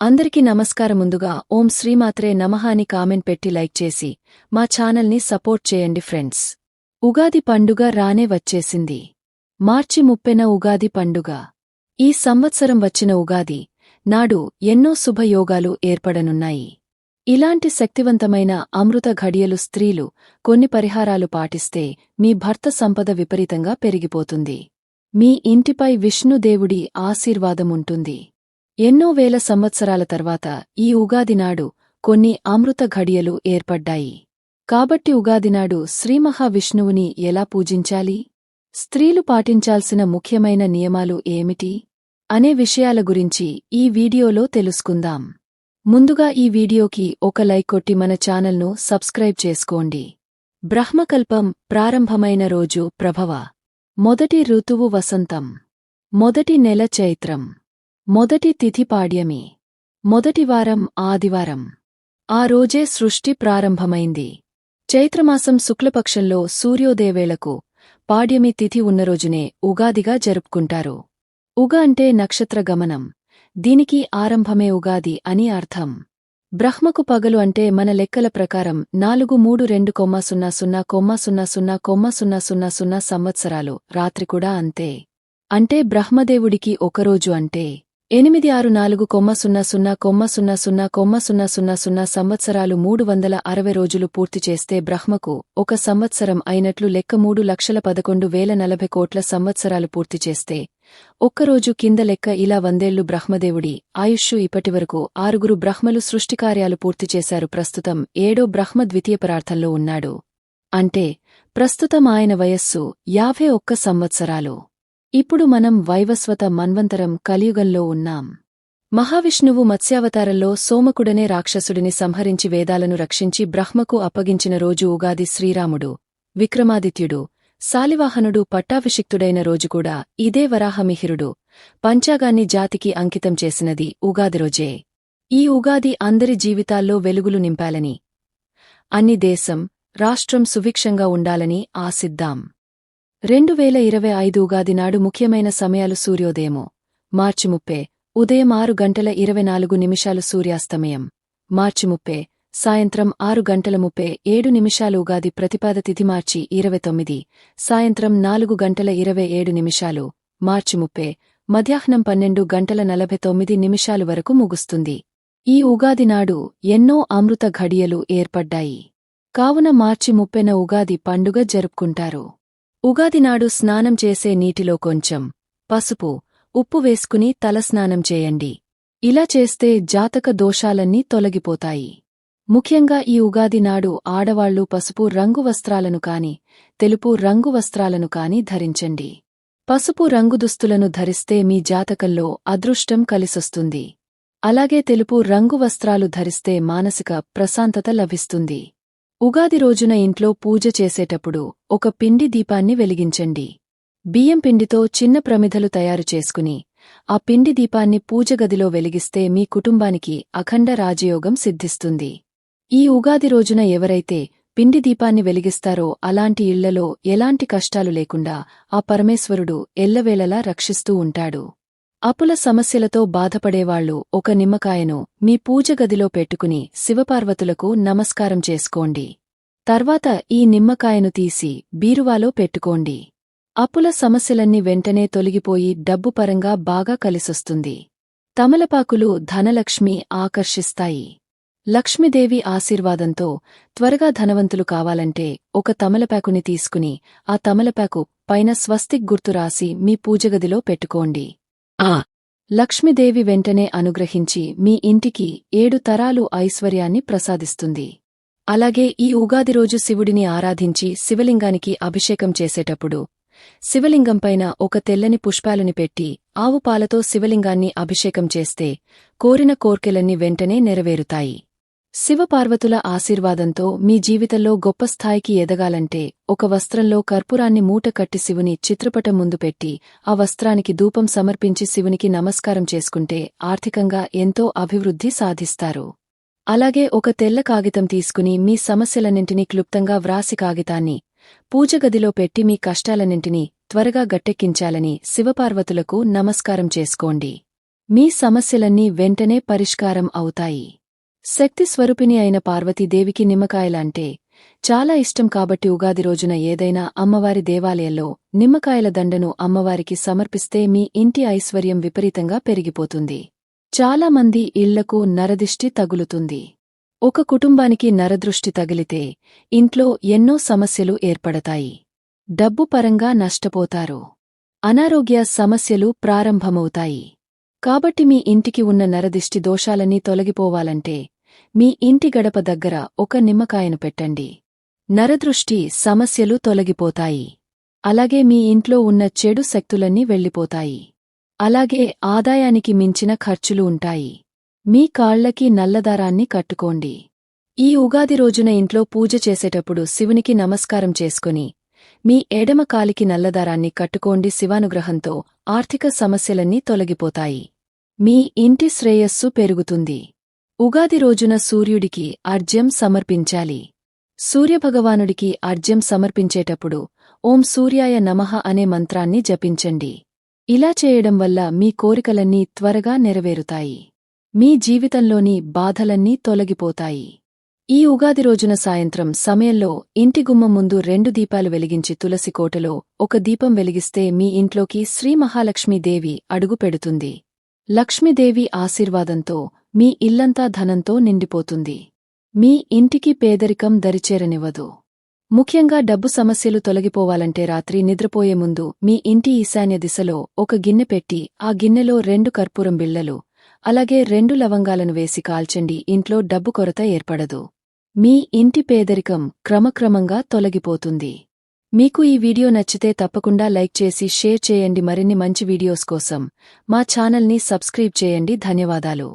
అందరికీ నమస్కారం ముందుగా ఓం శ్రీమాత్రే నమః అని కామెంట్ పెట్టి లైక్ చేసి మా ఛానల్ని సపోర్ట్ చేయండి ఫ్రెండ్స్. ఉగాది పండుగ రానే వచ్చేసింది. మార్చి ముప్పెన ఉగాది పండుగ. ఈ సంవత్సరం వచ్చిన ఉగాది నాడు ఎన్నో శుభయోగాలు ఏర్పడనున్నాయి. ఇలాంటి శక్తివంతమైన అమృత ఘడియలు స్త్రీలు కొన్ని పరిహారాలు పాటిస్తే మీ భర్త సంపద విపరీతంగా పెరిగిపోతుంది. మీ ఇంటిపై విష్ణుదేవుడి ఆశీర్వాదముంటుంది. ఎన్నో వేల సంవత్సరాల తర్వాత ఈ ఉగాది నాడు కొన్ని అమృత ఘడియలు ఏర్పడ్డాయి. కాబట్టి ఉగాదినాడు శ్రీమహావిష్ణువుని ఎలా పూజించాలి? స్త్రీలు పాటించాల్సిన ముఖ్యమైన నియమాలు ఏమిటి? అనే విషయాల గురించి ఈ వీడియోలో తెలుసుకుందాం. ముందుగా ఈ వీడియోకి ఒక లైక్ కొట్టి మన ఛానల్ను సబ్స్క్రైబ్ చేసుకోండి. బ్రహ్మకల్పం ప్రారంభమైన రోజు ప్రభవ. మొదటి ఋతువు వసంతం. మొదటి నెల చైత్రం. మొదటి తిథి పాడ్యమి. మొదటి వారం ఆదివారం. ఆ రోజే సృష్టి ప్రారంభమైంది. చైత్రమాసం శుక్లపక్షంలో సూర్యోదయవేళకు పాడ్యమి తిథి ఉన్న రోజునే ఉగాదిగా జరుపుకుంటారు. ఉగ అంటే నక్షత్ర గమనం. దీనికి ఆరంభమే ఉగాది అని అర్థం. బ్రహ్మకు పగలు అంటే మన లెక్కల ప్రకారం నాలుగు మూడు రెండు కొమ్మ సున్నా సున్నా కొమ్మ సున్నా సున్నా కొమ్మ సున్నా సున్నా సున్నా సంవత్సరాలు రాత్రి కూడా అంతే. అంటే బ్రహ్మదేవుడికి ఒకరోజు అంటే ఎనిమిది ఆరు నాలుగు కొమ్మ సున్నా సున్నా కొమ్మ సున్నా సున్నా కొమ్మ సున్నా సున్నా సున్నా సంవత్సరాలు మూడు వందల అరవై రోజులు పూర్తి చేస్తే బ్రహ్మకు ఒక సంవత్సరం అయినట్లు లెక్క మూడు లక్షల పదకొండు వేల నలభై కోట్ల సంవత్సరాలు పూర్తి చేస్తే ఒక్కరోజు కింద లెక్క ఇలా వందేళ్ళు బ్రహ్మదేవుడి ఆయుష్షు ఇప్పటివరకు ఆరుగురు బ్రహ్మలు సృష్టికార్యాలు పూర్తి చేశారు ప్రస్తుతం ఏడో బ్రహ్మ ద్వితీయ పరార్థంలో ఉన్నాడు. అంటే ప్రస్తుతం ఆయన వయస్సు యాభై ఒక్క సంవత్సరాలు. ఇప్పుడు మనం వైవస్వత మన్వంతరం కలియుగంలో ఉన్నాం. మహావిష్ణువు మత్స్యావతారంలో సోమకుడనే రాక్షసుడిని సంహరించి వేదాలను రక్షించి బ్రహ్మకు అప్పగించిన రోజు ఉగాది శ్రీరాముడు విక్రమాదిత్యుడు శాలివాహనుడు పట్టాభిషిక్తుడైన రోజుకూడా ఇదే వరాహమిహిరుడు పంచాగాన్ని జాతికి అంకితం చేసినది ఉగాది రోజే. ఈ ఉగాది అందరి జీవితాల్లో వెలుగులు నింపాలని అన్ని దేశం రాష్ట్రం సుభిక్షంగా ఉండాలని ఆసిద్దాం రెండు వేల ఇరవై ఐదు ఉగాది నాడు ముఖ్యమైన సమయాలు సూర్యోదయము. మార్చి ముప్పే ఉదయం ఆరు గంటల ఇరవై నాలుగు నిమిషాలు సూర్యాస్తమయం. మార్చి ముప్పే సాయంత్రం ఆరు గంటల ముప్పై ఏడు నిమిషాలు ఉగాది ప్రతిపాద తిథి మార్చి ఇరవై తొమ్మిది సాయంత్రం నాలుగు గంటల ఇరవై ఏడు నిమిషాలు. మార్చి ముప్పే మధ్యాహ్నం పన్నెండు గంటల నలభై తొమ్మిది నిమిషాలు వరకు ముగుస్తుంది. ఈ ఉగాది నాడు ఎన్నో అమృత ఘడియలు ఏర్పడ్డాయి. కావున మార్చి ముప్పెన ఉగాది పండుగ జరుపుకుంటారు. ఉగాది నాడు స్నానం చేసే నీటిలో కొంచెం పసుపు ఉప్పు వేసుకుని తలస్నానం చేయండి. ఇలా చేస్తే జాతక దోషాలన్నీ తొలగిపోతాయి. ముఖ్యంగా ఈ ఉగాది నాడు ఆడవాళ్ళు పసుపు రంగు వస్త్రాలను కాని తెలుపు రంగు వస్త్రాలను కాని ధరించండి. పసుపు రంగు దుస్తులను ధరిస్తే మీ జాతకంలో అదృష్టం కలిసొస్తుంది. అలాగే తెలుపు రంగు వస్త్రాలు ధరిస్తే మానసిక ప్రశాంతత లభిస్తుంది. ఉగాది రోజున ఇంట్లో పూజ చేసేటప్పుడు ఒక పిండి దీపాన్ని వెలిగించండి. బియ్యం పిండితో చిన్న ప్రమిదలు తయారు చేసుకుని ఆ పిండి దీపాన్ని పూజగదిలో వెలిగిస్తే మీ కుటుంబానికి అఖండ రాజయోగం సిద్ధిస్తుంది. ఈ ఉగాది రోజున ఎవరైతే పిండి దీపాన్ని వెలిగిస్తారో అలాంటి ఇళ్ళలో ఎలాంటి కష్టాలు లేకుండా ఆ పరమేశ్వరుడు ఎల్లవేళలా రక్షిస్తూ ఉంటాడు. అపుల సమస్యలతో బాధపడేవాళ్ళు ఒక నిమ్మకాయను మీ పూజగదిలో పెట్టుకుని శివపార్వతులకు నమస్కారం చేసుకోండి. తర్వాత ఈ నిమ్మకాయను తీసి బీరువాలో పెట్టుకోండి. అప్పుల సమస్యలన్నీ వెంటనే తొలగిపోయి డబ్బుపరంగా బాగా కలిసొస్తుంది. తమలపాకులు ధనలక్ష్మి ఆకర్షిస్తాయి. లక్ష్మీదేవి ఆశీర్వాదంతో త్వరగా ధనవంతులు కావాలంటే ఒక తమలపాకుని తీసుకుని ఆ తమలపాకు పైన స్వస్తిక్ గుర్తు రాసి మీ పూజగదిలో పెట్టుకోండి. ఆ. లక్ష్మీదేవి వెంటనే అనుగ్రహించి మీ ఇంటికి ఏడు తరాలు ఐశ్వర్యాన్ని ప్రసాదిస్తుంది. అలాగే ఈ ఉగాది రోజు శివుడిని ఆరాధించి శివలింగానికి అభిషేకం చేసేటప్పుడు శివలింగంపైన ఒక తెల్లని పుష్పాలుని పెట్టి ఆవు పాలతో శివలింగాన్ని అభిషేకం చేస్తే కోరిన కోర్కెలన్నీ వెంటనే నెరవేరుతాయి. శివపార్వతుల ఆశీర్వాదంతో మీ జీవితంలో గొప్ప స్థాయికి ఎదగాలంటే ఒక వస్త్రంలో కర్పూరాన్ని మూటకట్టి శివుని చిత్రపటం ముందు పెట్టి ఆ వస్త్రానికి ధూపం సమర్పించి శివునికి నమస్కారం చేసుకుంటే ఆర్థికంగా ఎంతో అభివృద్ధి సాధిస్తారు. అలాగే ఒక తెల్ల కాగితం తీసుకుని మీ సమస్యలన్నింటినీ క్లుప్తంగా వ్రాసి కాగితాన్ని పూజగదిలో పెట్టి మీ కష్టాలన్నింటినీ త్వరగా గట్టెక్కించాలని శివపార్వతులకు నమస్కారం చేసుకోండి. మీ సమస్యలన్నీ వెంటనే పరిష్కారం అవుతాయి. శక్తి స్వరూపిణి అయిన పార్వతీదేవికి నిమ్మకాయలంటే చాలా ఇష్టం కాబట్టి ఉగాది రోజున ఏదైనా అమ్మవారి దేవాలయంలో నిమ్మకాయల దండను అమ్మవారికి సమర్పిస్తే మీ ఇంటి ఐశ్వర్యం విపరీతంగా పెరిగిపోతుంది. చాలామంది ఇళ్ళకు నరదిష్టి తగులుతుంది. ఒక కుటుంబానికి నరదృష్టి తగిలితే ఇంట్లో ఎన్నో సమస్యలు ఏర్పడతాయి. డబ్బు పరంగా నష్టపోతారు. అనారోగ్య సమస్యలు ప్రారంభమవుతాయి. కాబట్టి మీ ఇంటికి ఉన్న నరదిష్టి దోషాలన్నీ తొలగిపోవాలంటే మీ ఇంటి గడప దగ్గర ఒక నిమ్మకాయను పెట్టండి. నరదృష్టి సమస్యలు తొలగిపోతాయి. అలాగే మీ ఇంట్లో ఉన్న చెడు శక్తులన్నీ వెళ్ళిపోతాయి. అలాగే ఆదాయానికి మించిన ఖర్చులు ఉంటాయి. మీ కాళ్ళకి నల్లదారాన్ని కట్టుకోండి. ఈ ఉగాది రోజున ఇంట్లో పూజ చేసేటప్పుడు శివునికి నమస్కారం చేసుకుని మీ ఎడమ కాలికి నల్లదారాన్ని కట్టుకోండి శివానుగ్రహంతో ఆర్థిక సమస్యలన్నీ తొలగిపోతాయి. మీ ఇంటి శ్రేయస్సు పెరుగుతుంది. ఉగాది రోజున సూర్యుడికి అర్జ్యం సమర్పించాలి. సూర్యభగవానుడికి అర్జ్యం సమర్పించేటప్పుడు ఓం సూర్యాయ నమః అనే మంత్రాన్ని జపించండి. ఇలా చేయడం వల్ల మీ కోరికలన్నీ త్వరగా నెరవేరుతాయి. మీ జీవితంలోని బాధలన్నీ తొలగిపోతాయి. ఈ ఉగాది రోజున సాయంత్రం సమయంలో ఇంటి గుమ్మం ముందు రెండు దీపాలు వెలిగించి తులసి కోటలో ఒక దీపం వెలిగిస్తే మీ ఇంట్లోకి శ్రీ మహాలక్ష్మీదేవి అడుగు పెడుతుంది. లక్ష్మీదేవి ఆశీర్వాదంతో మీ ఇల్లంతా ధనంతో నిండిపోతుంది. మీ ఇంటికి పేదరికం దరిచేరనివ్వదు. ముఖ్యంగా డబ్బు సమస్యలు తొలగిపోవాలంటే రాత్రి నిద్రపోయే ముందు మీ ఇంటి ఈశాన్య దిశలో ఒక గిన్నె పెట్టి ఆ గిన్నెలో రెండు కర్పూరం బిళ్ళలు అలాగే రెండు లవంగాలను వేసి కాల్చండి ఇంట్లో డబ్బు కొరత ఏర్పడదు. మీ ఇంటి పేదరికం క్రమక్రమంగా తొలగిపోతుంది. మీకు ఈ వీడియో నచ్చితే తప్పకుండా లైక్ చేసి షేర్ చేయండి మరిన్ని మంచి వీడియోస్ కోసం. మా ఛానల్ని సబ్స్క్రైబ్ చేయండి. ధన్యవాదాలు.